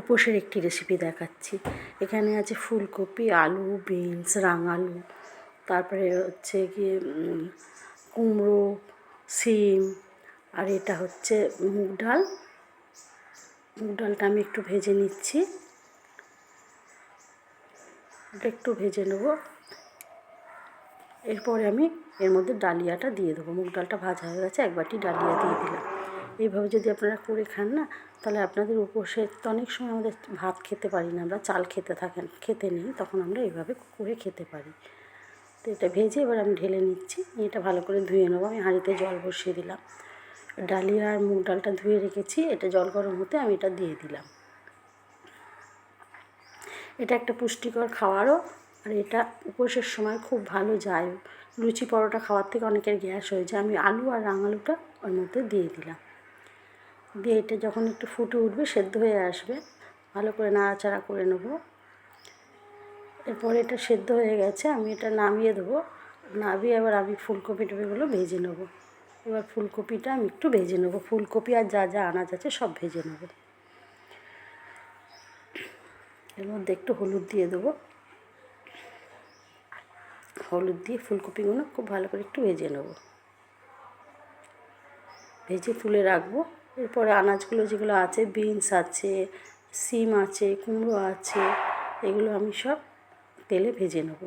উপোসের একটি রেসিপি দেখাচ্ছি। এখানে আছে ফুলকপি, আলু, বিনস, রাঙালু, তারপরে হচ্ছে গিয়ে কুমড়ো, সিম, আর এটা হচ্ছে মুগ ডাল। মুগ ডালটা আমি একটু ভেজে নিচ্ছি। একটু ভেজে নেব। এরপরে আমি এর মধ্যে ডালিয়াটা দিয়ে দেবো। মুগ ডালটা ভাজা হয়ে গেছে, এক বাটি ডালিয়া দিয়ে দিলাম। এইভাবে যদি আপনারা করে খান না, তাহলে আপনাদের উপসে তো অনেক সময় আমাদের ভাত খেতে পারি না, আমরা চাল খেতে থাকেন, খেতে নেই, তখন আমরা এইভাবে করে খেতে পারি। তো এটা ভেজে এবার আমি ঢেলে নিচ্ছি, এটা ভালো করে ধুয়ে নেব। আমি হাঁড়িতে জল বসিয়ে দিলাম। ডালিয়া আর মুগ ডালটা ধুয়ে রেখেছি, এটা জল গরম হতে আমি এটা দিয়ে দিলাম। এটা একটা পুষ্টিকর খাবারও আর এটা উপোসের সময় খুব ভালো যায়। লুচি পরোটা খাওয়ার থেকে অনেকের গ্যাস হয়ে যায়। আমি আলু আর রাঙালুটা ওর মধ্যে দিয়ে দিলাম। দিয়ে এটা যখন একটু ফুটে উঠবে, সেদ্ধ হয়ে আসবে। ভালো করে নাড়াচাড়া করে নেব। এরপরে এটা সেদ্ধ হয়ে গেছে, আমি এটা নামিয়ে দেবো। নামিয়ে এবার আমি ফুলকপি টুপিগুলো ভেজে নেব। এবার ফুলকপিটা আমি একটু ভেজে নেব। ফুলকপি আর যা যা আনাজ আছে সব ভেজে নেব। এর মধ্যে একটু হলুদ দিয়ে দেবো। হলুদ দিয়ে ফুলকপিগুলো খুব ভালো করে একটু ভেজে নেব। ভেজে তুলে রাখব। এরপরে আনাজগুলো যেগুলো আছে, বিনস আছে সিম আছে, কুমড়ো আছে, এগুলো আমি সব তেলে ভেজে নেব।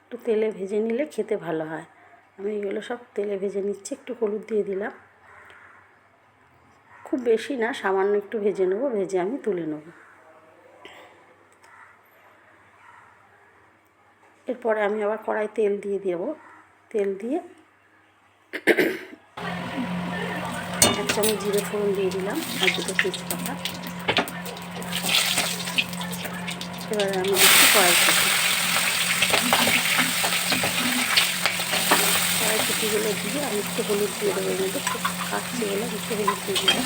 একটু তেলে ভেজে নিলে খেতে ভালো হয়। আমি এগুলো সব তেলে ভেজে নিচ্ছি, একটু হলুদ দিয়ে দিলাম। খুব বেশি না, সামান্য একটু ভেজে নেব, ভেজে আমি তুলে নেব। এরপরে আমি আবার কড়াই তেল দিয়ে দেব। তেল দিয়ে এক চামচ জিরে ফোড়ন দিয়ে দিলাম, আর দুটো তেজপাতা। এবারে আমি দিচ্ছি কড়াইশুটি কড়াইশুটিগুলো দিয়ে আমি একটু হলুদ দিয়ে দেবো মধ্যে, খুব কাটছে বলে একটু হলুদ দিয়ে দিলাম।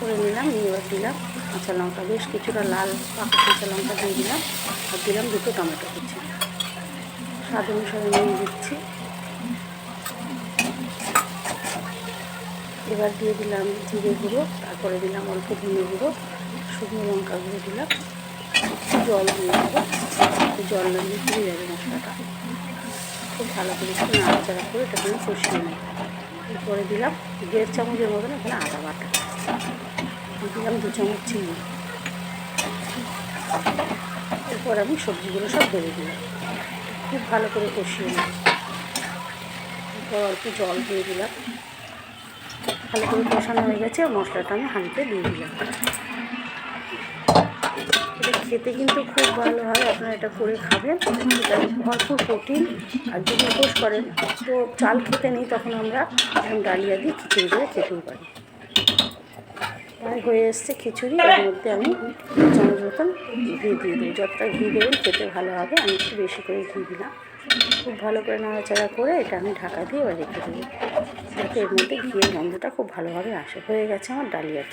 করে নিলাম, নিয়ে এবার দিলাম কাঁচা লঙ্কা। বেশ কিছুটা লাল পাকা কাঁচা লঙ্কা দিয়ে দিলাম, আর দিলাম দুটো টমেটো কুচি। স্বাদ অনুসারে নিয়ে দিচ্ছি। এবার দিয়ে দিলাম জিরে গুঁড়ো, তারপরে দিলাম অল্প ধনে গুঁড়ো, শুকনো লঙ্কা গুঁড়ো দিলাম জল দিয়ে দেবো জল লাগিয়ে পুড়ে যাবে মশলাটা। খুব ভালো করে একটু নাড়াচাড়া করে এটা আমি কষিয়ে নেব এরপরে দিলাম দেড় চামচের মতন এখানে আদা বাটা। দিলাম দু চামচ চিনি। এরপর আমি সবজিগুলো সব বেড়ে দিলাম। খুব ভালো করে কষিয়ে নিই এরপর অল্প জল দিয়ে দিলাম। ভালো করে কষানো হয়ে গেছে মশলাটা আমি হাঁড়িতে দিয়ে দিলাম। এটা খেতে কিন্তু খুব ভালো হয়, আপনারা এটা করে খাবেন। এটা ভরপুর প্রোটিন, আর যদি উপোস করেন, তো চাল খেতে নেই, তখন আমরা এখন ডালিয়া দিয়ে খিচুড়ি করে খেতেও পারি। প্রায় হয়ে এসছে খিচুড়ি, এর মধ্যে আমি চামচ মতন ঘি দিয়ে দিই যতটা ঘি দেবেন খেতে ভালো হবে, আমি একটু বেশি করে ঘি দিলাম। খুব ভালো করে নাড়াচাড়া করে এটা আমি ঢাকা দিয়ে এবার রেখে দিই যাতে এর মধ্যে ঘিয়ের গন্ধটা খুব ভালোভাবে আসে। হয়ে গেছে আমার ডালিয়া।